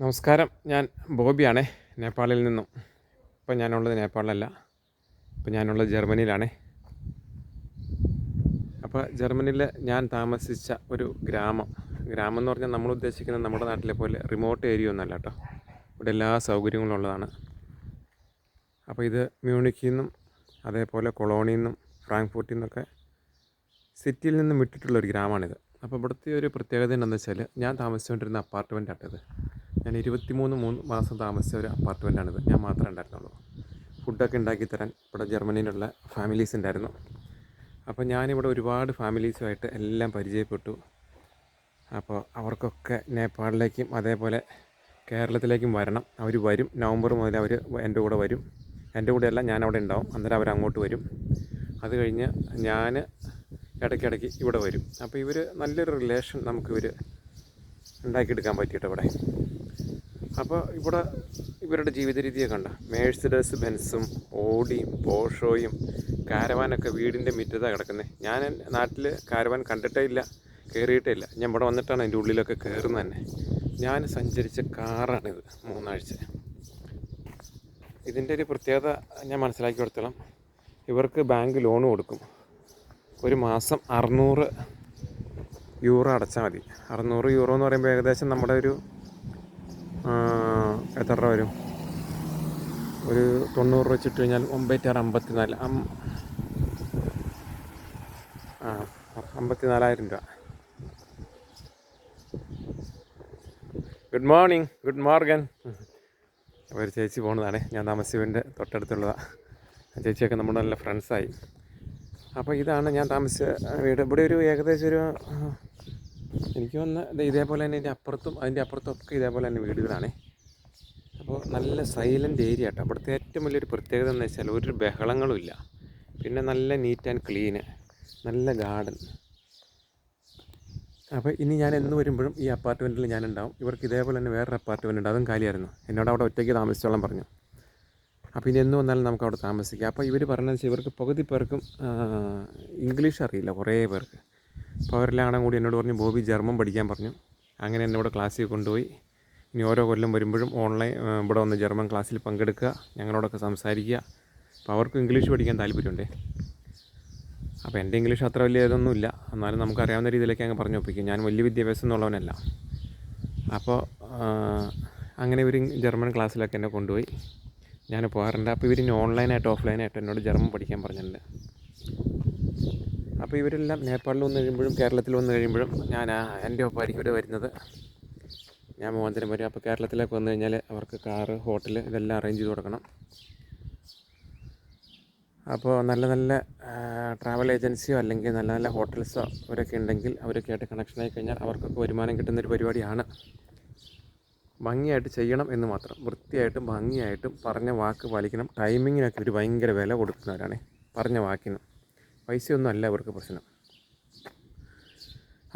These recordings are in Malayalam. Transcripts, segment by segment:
നമസ്കാരം. ഞാൻ ബോബിയാണേ നേപ്പാളിൽ നിന്നും. ഇപ്പം ഞാനുള്ളത് നേപ്പാളിലല്ല. ഇപ്പം ഞാനുള്ളത് ജർമ്മനിയിലാണേ. അപ്പോൾ ജർമ്മനിയിൽ ഞാൻ താമസിച്ച ഒരു ഗ്രാമം. ഗ്രാമം എന്ന് പറഞ്ഞാൽ നമ്മൾ ഉദ്ദേശിക്കുന്നത് നമ്മുടെ നാട്ടിലെ പോലെ റിമോട്ട് ഏരിയ ഒന്നല്ല കേട്ടോ. ഇവിടെ എല്ലാ സൗകര്യങ്ങളും ഉള്ളതാണ്. അപ്പോൾ ഇത് മ്യൂണിക്കിൽ നിന്നും അതേപോലെ കൊളോണിയിൽ നിന്നും ഫ്രാങ്ക്ഫൂർട്ടിൽ നിന്നൊക്കെ സിറ്റിയിൽ നിന്നും വിട്ടിട്ടുള്ള ഒരു ഗ്രാമമാണിത്. അപ്പോൾ ഇവിടുത്തെ ഒരു പ്രത്യേകത എന്താണെന്ന് വെച്ചാൽ ഞാൻ താമസിച്ചുകൊണ്ടിരുന്ന അപ്പാർട്ട്മെന്റ് ആട്ടത് ഞാൻ ഇരുപത്തിമൂന്ന് മൂന്ന് മാസം താമസിച്ച ഒരു അപ്പാർട്ട്മെന്റാണിത്. ഞാൻ മാത്രമേ ഉണ്ടായിരുന്നുള്ളൂ. ഫുഡൊക്കെ ഉണ്ടാക്കി തരാൻ ഇവിടെ ജർമ്മനിയിലുള്ള ഫാമിലീസ് ഉണ്ടായിരുന്നു. അപ്പോൾ ഞാനിവിടെ ഒരുപാട് ഫാമിലീസുമായിട്ട് എല്ലാം പരിചയപ്പെട്ടു. അപ്പോൾ അവർക്കൊക്കെ നേപ്പാളിലേക്കും അതേപോലെ കേരളത്തിലേക്കും വരണം. അവർ വരും. നവംബർ മുതൽ അവർ എന്റെ കൂടെ വരും. എന്റെ കൂടെയല്ല ഞാൻ അവിടെ ഉണ്ടാവും. അന്നേരം അവർ അങ്ങോട്ട് വരും. അത് കഴിഞ്ഞ് ഞാൻ ഇടയ്ക്കിടയ്ക്ക് ഇവിടെ വരും. അപ്പോൾ ഇവർ നല്ലൊരു റിലേഷൻ നമുക്കിവർ ഉണ്ടാക്കിയെടുക്കാൻ പറ്റിയിട്ട് ഇവിടെ. അപ്പോൾ ഇവിടെ ഇവരുടെ ജീവിത രീതിയെ കണ്ട. മേഴ്സിഡസ് ബെൻസും ഓടിയും പോഷോയും കാരവാനൊക്കെ വീടിന്റെ മുറ്റത്താണ് കിടക്കുന്നത് ഞാൻ നാട്ടിൽ കാരവാൻ കണ്ടിട്ടേ ഇല്ല കയറിയിട്ടേ ഇല്ല. ഞാൻ ഇവിടെ വന്നിട്ടാണ് അതിന്റെ ഉള്ളിലൊക്കെ കയറുന്നത് തന്നെ. ഞാൻ സഞ്ചരിച്ച കാറാണിത് മൂന്നാഴ്ച. ഇതിന്റെ ഒരു പ്രത്യേകത ഞാൻ മനസ്സിലാക്കി കൊടുത്തോളം. ഇവർക്ക് ബാങ്ക് ലോൺ കൊടുക്കും. ഒരു മാസം അറുന്നൂറ് യൂറോ അടച്ചാൽ മതി. അറുന്നൂറ് യൂറോ എന്ന് പറയുമ്പോൾ ഏകദേശം നമ്മുടെ ഒരു എത്ര രൂപ വരും? ഒരു തൊണ്ണൂറ് രൂപ വെച്ചിട്ട് കഴിഞ്ഞാൽ ഒമ്പത്തിയാറ് അമ്പത്തി നാല് ആ അമ്പത്തി നാലായിരം രൂപ ഗുഡ് മോർണിംഗ് ഗുഡ് മോർഗൻ ഒരു ചേച്ചി പോകുന്നതാണ് ഞാൻ താമസിവിന്റെ തൊട്ടടുത്തുള്ളതാണ് ചേച്ചിയൊക്കെ നമ്മുടെ നല്ല ഫ്രണ്ട്സായി അപ്പോൾ ഇതാണ് ഞാൻ താമസിച്ച വീട്. ഇവിടെ ഒരു ഏകദേശം ഒരു എനിക്ക് വന്ന ഇതേപോലെ തന്നെ ഇതിന്റെ അപ്പുറത്തും അതിന്റെ അപ്പുറത്തും ഒക്കെ ഇതേപോലെ തന്നെ വീടുകളാണ്. അപ്പോൾ നല്ല സൈലന്റ് ഏരിയ കേട്ടോ അവിടുത്തെ ഏറ്റവും വലിയൊരു പ്രത്യേകത എന്ന് വെച്ചാൽ ഒരു ബഹളങ്ങളും ഇല്ല. പിന്നെ നല്ല നീറ്റ് ആൻഡ് ക്ലീന് നല്ല ഗാർഡൻ അപ്പോൾ ഇനി ഞാൻ എന്ന് വരുമ്പോഴും ഈ അപ്പാർട്ട്മെന്റിൽ ഞാനുണ്ടാവും. ഇവർക്ക് ഇതേപോലെ തന്നെ വേറൊരു അപ്പാർട്ട്മെന്റ് ഉണ്ട്. അതും കാലിയായിരുന്നു. എന്നോട് അവിടെ ഒറ്റയ്ക്ക് താമസിച്ചോളാം പറഞ്ഞു. അപ്പോൾ ഇനി എന്ന് വന്നാലും നമുക്ക് അവിടെ താമസിക്കാം. അപ്പോൾ ഇവർ വെച്ചാൽ ഇവർക്ക് പകുതി പേർക്കും ഇംഗ്ലീഷ് അറിയില്ല. കുറേ പേർക്ക്. അപ്പോൾ അവരെല്ലാം കൂടി എന്നോട് പറഞ്ഞു ബോബി ജർമ്മൻ പഠിക്കാൻ പറഞ്ഞു. അങ്ങനെ എന്നെ ഇവിടെ ക്ലാസ്സിൽ കൊണ്ടുപോയി. ഇനി ഓരോ കൊല്ലം വരുമ്പോഴും ഓൺലൈൻ ഇവിടെ വന്ന് ജർമ്മൻ ക്ലാസ്സിൽ പങ്കെടുക്കുക ഞങ്ങളോടൊക്കെ സംസാരിക്കുക. അപ്പോൾ അവർക്ക് ഇംഗ്ലീഷ് പഠിക്കാൻ താല്പര്യമുണ്ടേ. അപ്പോൾ എന്റെ ഇംഗ്ലീഷ് അത്ര വലിയ ഇതൊന്നുമില്ല. എന്നാലും നമുക്കറിയാവുന്ന രീതിയിലേക്ക് അങ്ങ് പറഞ്ഞു ഒപ്പിക്കും. ഞാൻ വലിയ വിദ്യാഭ്യാസം എന്നുള്ളവനല്ല. അപ്പോൾ അങ്ങനെ ഇവർ ജർമ്മൻ ക്ലാസ്സിലൊക്കെ എന്നെ കൊണ്ടുപോയി. ഞാൻ പോകാറുണ്ട്. അപ്പോൾ ഇവർ ഇനി ഓൺലൈനായിട്ട് ഓഫ്ലൈനായിട്ട് എന്നോട് ജർമ്മൻ പഠിക്കാൻ പറഞ്ഞിട്ടുണ്ട്. അപ്പോൾ ഇവരെല്ലാം നേപ്പാളിൽ വന്നു കഴിയുമ്പോഴും കേരളത്തിൽ വന്നു കഴിയുമ്പോഴും ഞാൻ എന്റെ ഒപ്പമായിരിക്കും ഇവിടെ വരുന്നത്. ഞാൻ മോഹനത്തിനും വരും. അപ്പോൾ കേരളത്തിലേക്ക് വന്നു കഴിഞ്ഞാൽ അവർക്ക് കാറ് ഹോട്ടൽ ഇതെല്ലാം അറേഞ്ച് ചെയ്ത് കൊടുക്കണം. അപ്പോൾ നല്ല നല്ല ട്രാവൽ ഏജൻസിയോ അല്ലെങ്കിൽ നല്ല നല്ല ഹോട്ടൽസോ അവരൊക്കെ ഉണ്ടെങ്കിൽ അവരൊക്കെ ആയിട്ട് കണക്ഷൻ ആയി കഴിഞ്ഞാൽ അവർക്കൊക്കെ വരുമാനം കിട്ടുന്നൊരു പരിപാടിയാണ്. ഭംഗിയായിട്ട് ചെയ്യണം എന്ന് മാത്രം. വൃത്തിയായിട്ടും ഭംഗിയായിട്ടും പറഞ്ഞ വാക്ക് പാലിക്കണം. ടൈമിങ്ങിനൊക്കെ ഒരു ഭയങ്കര വില കൊടുക്കുന്നവരാണ്. പറഞ്ഞ വാക്കിന്. പൈസയൊന്നും അല്ല ഇവർക്ക് പ്രശ്നം.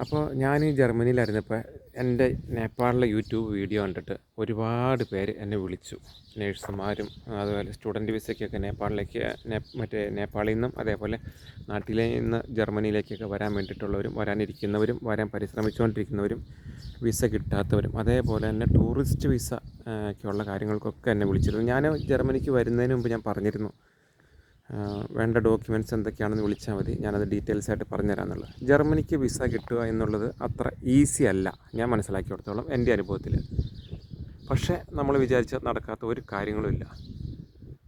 അപ്പോൾ ഞാൻ ഈ ജർമ്മനിയിലായിരുന്നപ്പോൾ എന്റെ നേപ്പാളിലെ യൂട്യൂബ് വീഡിയോ കണ്ടിട്ട് ഒരുപാട് പേര് എന്നെ വിളിച്ചു. നേഴ്സുമാരും അതുപോലെ സ്റ്റുഡന്റ് വിസയ്ക്കൊക്കെ നേപ്പാളിലേക്ക് മറ്റേ നേപ്പാളിൽ നിന്നും അതേപോലെ നാട്ടിലെ നിന്ന് ജർമ്മനിയിലേക്കൊക്കെ വരാൻ വേണ്ടിയിട്ടുള്ളവരും വരാനിരിക്കുന്നവരും വരാൻ പരിശ്രമിച്ചുകൊണ്ടിരിക്കുന്നവരും വിസ കിട്ടാത്തവരും അതേപോലെ തന്നെ ടൂറിസ്റ്റ് വിസയ്ക്കുള്ള കാര്യങ്ങൾക്കൊക്കെ എന്നെ വിളിച്ചിരുന്നു. ഞാൻ ജർമ്മനിക്ക് വരുന്നതിന് മുമ്പ് ഞാൻ പറഞ്ഞിരുന്നു. വേണ്ട ഡോക്യുമെന്റ്സ് എന്തൊക്കെയാണെന്ന് വിളിച്ചാൽ മതി. ഞാനത് ഡീറ്റെയിൽസ് ആയിട്ട് പറഞ്ഞുതരാമെന്നുള്ളത് ജർമ്മനിക്ക് വിസ കിട്ടുക എന്നുള്ളത് അത്ര ഈസി അല്ല. ഞാൻ മനസ്സിലാക്കി കൊടുത്തോളം എന്റെ അനുഭവത്തിൽ. പക്ഷേ നമ്മൾ വിചാരിച്ച നടക്കാത്ത ഒരു കാര്യങ്ങളുമില്ല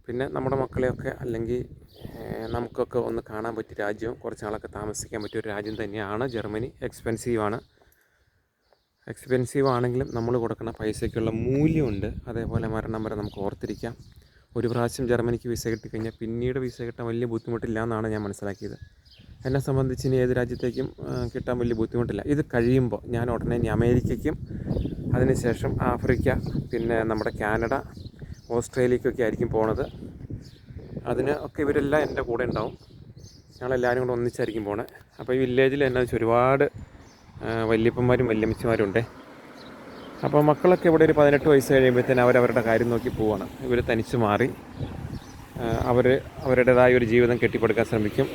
പിന്നെ നമ്മുടെ മക്കളെയൊക്കെ അല്ലെങ്കിൽ നമുക്കൊക്കെ ഒന്ന് കാണാൻ പറ്റിയ രാജ്യവും കുറച്ച് നാളൊക്കെ താമസിക്കാൻ പറ്റിയ ഒരു രാജ്യം തന്നെയാണ് ജർമ്മനി. എക്സ്പെൻസീവാണ് എക്സ്പെൻസീവ് ആണെങ്കിലും നമ്മൾ കൊടുക്കുന്ന പൈസയ്ക്കുള്ള മൂല്യമുണ്ട്. അതേപോലെ മരണം വരെ നമുക്ക് ഓർത്തിരിക്കാം. ഒരു പ്രാവശ്യം ജർമ്മനിക്ക് വിസ കിട്ടിക്കഴിഞ്ഞാൽ പിന്നീട് വിസ കിട്ടാൻ വലിയ ബുദ്ധിമുട്ടില്ല എന്നാണ് ഞാൻ മനസ്സിലാക്കിയത്. എന്നെ സംബന്ധിച്ച് ഇനി ഏത് രാജ്യത്തേക്കും കിട്ടാൻ വലിയ ബുദ്ധിമുട്ടില്ല. ഇത് കഴിയുമ്പോൾ ഞാൻ ഉടനെ ഇനി അമേരിക്കയ്ക്കും അതിനുശേഷം ആഫ്രിക്ക പിന്നെ നമ്മുടെ കാനഡ ഓസ്ട്രേലിയക്കൊക്കെ ആയിരിക്കും പോണത്. അതിന് ഒക്കെ ഇവരെല്ലാം എന്റെ കൂടെ ഉണ്ടാവും. ഞങ്ങളെല്ലാവരും കൂടെ ഒന്നിച്ചായിരിക്കും പോണേ. അപ്പോൾ ഈ വില്ലേജിൽ എന്നാ വെച്ചാൽ ഒരുപാട് വല്യപ്പന്മാരും വല്യമ്മച്ചിമാരും വല്യമ്മച്ചിമാരുണ്ട് അപ്പോൾ മക്കളൊക്കെ ഇവിടെ ഒരു പതിനെട്ട് വയസ്സ് കഴിയുമ്പോഴത്തേന് അവരവരുടെ കാര്യം നോക്കി പോവാണ്. ഇവർ തനിച്ച് മാറി അവർ അവരുടേതായ ഒരു ജീവിതം കെട്ടിപ്പടുക്കാൻ ശ്രമിക്കും.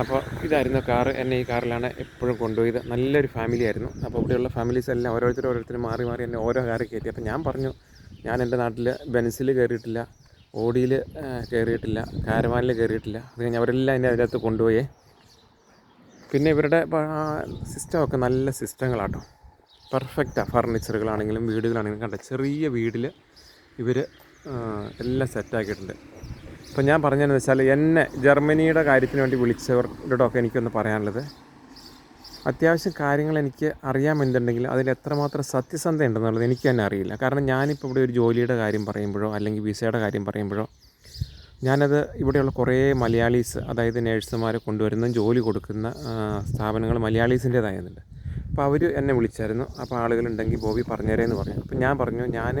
അപ്പോൾ ഇതായിരുന്നു കാറ് എന്നെ ഈ കാറിലാണ് എപ്പോഴും കൊണ്ടുപോയത്. നല്ലൊരു ഫാമിലി ആയിരുന്നു. അപ്പോൾ ഇവിടെയുള്ള ഫാമിലീസ് എല്ലാം ഓരോരുത്തർ ഓരോരുത്തർ മാറി മാറി എന്നെ ഓരോ കാറിൽ കയറ്റി. അപ്പോൾ ഞാൻ പറഞ്ഞു ഞാൻ എന്റെ നാട്ടിൽ ബെൻസിൽ കയറിയിട്ടില്ല ഓടിയിൽ കയറിയിട്ടില്ല കാരവാനിൽ കയറിയിട്ടില്ല. അത് അവരെല്ലാം എന്നെ അതിനകത്ത് കൊണ്ടുപോയേ. പിന്നെ ഇവരുടെ സിസ്റ്റമൊക്കെ നല്ല സിസ്റ്റങ്ങളാട്ടോ. പെർഫെക്റ്റാണ് ഫർണിച്ചറുകളാണെങ്കിലും വീടുകളാണെങ്കിലും കണ്ട ചെറിയ വീട്ടിൽ ഇവർ എല്ലാം സെറ്റാക്കിയിട്ടുണ്ട് അപ്പം ഞാൻ പറഞ്ഞതെന്ന് വെച്ചാൽ എന്നെ ജർമ്മനിയുടെ കാര്യത്തിന് വേണ്ടി വിളിച്ചവരോടൊക്കെ എനിക്കൊന്ന് പറയാനുള്ളത് അത്യാവശ്യം കാര്യങ്ങൾ എനിക്ക് അറിയാമെന്നുണ്ടെങ്കിൽ അതിൽ എത്രമാത്രം സത്യസന്ധത ഉണ്ടെന്നുള്ളത് എനിക്ക് തന്നെ അറിയില്ല. കാരണം ഞാനിപ്പോൾ ഇവിടെ ഒരു ജോലിയുടെ കാര്യം പറയുമ്പോഴോ അല്ലെങ്കിൽ വിസയുടെ കാര്യം പറയുമ്പോഴോ ഞാനത് ഇവിടെയുള്ള കുറേ മലയാളീസ് അതായത് നേഴ്സുമാരെ കൊണ്ടുവരുന്ന ജോലി കൊടുക്കുന്ന സ്ഥാപനങ്ങൾ മലയാളീസിന്റേതായതുണ്ട്. അപ്പോൾ അവർ എന്നെ വിളിച്ചായിരുന്നു. അപ്പോൾ ആളുകളുണ്ടെങ്കിൽ ബോബി പറഞ്ഞുതരേന്ന് പറഞ്ഞു. അപ്പോൾ ഞാൻ പറഞ്ഞു ഞാൻ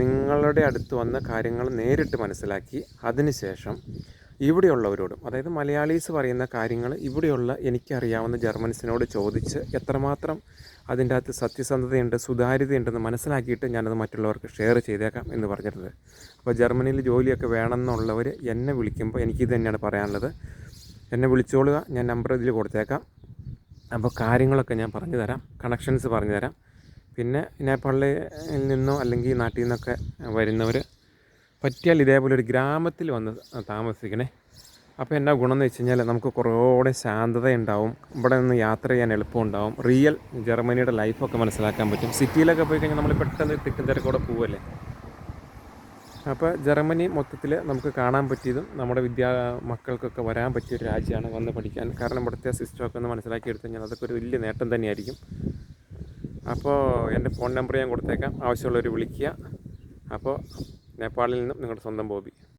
നിങ്ങളുടെ അടുത്ത് വന്ന കാര്യങ്ങൾ നേരിട്ട് മനസ്സിലാക്കി. അതിനുശേഷം ഇവിടെയുള്ളവരോടും അതായത് മലയാളീസ് പറയുന്ന കാര്യങ്ങൾ ഇവിടെയുള്ള എനിക്കറിയാവുന്ന ജർമ്മൻസിനോട് ചോദിച്ച് എത്രമാത്രം അതിന്റെ അകത്ത് സത്യസന്ധതയുണ്ട് സുതാര്യതയുണ്ടെന്ന് മനസ്സിലാക്കിയിട്ട് ഞാനത് മറ്റുള്ളവർക്ക് ഷെയർ ചെയ്തേക്കാം എന്ന് പറഞ്ഞിട്ടുണ്ട് അപ്പോൾ ജർമ്മനിയിൽ ജോലിയൊക്കെ വേണമെന്നുള്ളവർ എന്നെ വിളിക്കുമ്പോൾ എനിക്കിത് തന്നെയാണ് പറയാനുള്ളത്. എന്നെ വിളിച്ചോളുക ഞാൻ നമ്പർ ഇതിൽ കൊടുത്തേക്കാം. അപ്പോൾ കാര്യങ്ങളൊക്കെ ഞാൻ പറഞ്ഞു തരാം. കണക്ഷൻസ് പറഞ്ഞു തരാം. പിന്നെ നേപ്പാളിൽ നിന്നോ അല്ലെങ്കിൽ നാട്ടിൽ നിന്നൊക്കെ വരുന്നവർ പറ്റിയാൽ ഇതേപോലെ ഒരു ഗ്രാമത്തിൽ വന്ന് താമസിക്കണേ. അപ്പോൾ എന്നാ ഗുണമെന്ന് വെച്ച് കഴിഞ്ഞാൽ നമുക്ക് കുറേകൂടെ ശാന്തത ഉണ്ടാവും ഇവിടെ നിന്ന് യാത്ര ചെയ്യാൻ എളുപ്പമുണ്ടാവും. റിയൽ ജർമ്മനിയുടെ ലൈഫൊക്കെ മനസ്സിലാക്കാൻ പറ്റും. സിറ്റിയിലൊക്കെ പോയി കഴിഞ്ഞാൽ നമ്മൾ പെട്ടെന്ന് തിക്കും തിരക്കൂടെ പോവല്ലേ? അപ്പോൾ ജർമ്മനി മൊത്തത്തിൽ നമുക്ക് കാണാൻ പറ്റിയതും നമ്മുടെ വിദ്യാ മക്കൾക്കൊക്കെ വരാൻ പറ്റിയ ഒരു രാജ്യമാണ് വന്ന് പഠിക്കാൻ. കാരണം ഇവിടുത്തെ സിസ്റ്റമൊക്കെ ഒന്ന് മനസ്സിലാക്കി എടുത്തു കഴിഞ്ഞാൽ അതൊക്കെ ഒരു വലിയ നേട്ടം തന്നെയായിരിക്കും. അപ്പോൾ എന്റെ ഫോൺ നമ്പർ ഞാൻ കൊടുത്തേക്കാം. ആവശ്യമുള്ളവർ വിളിക്കുക. അപ്പോൾ നേപ്പാളിൽ നിന്നും നിങ്ങളുടെ സ്വന്തം ബോബി.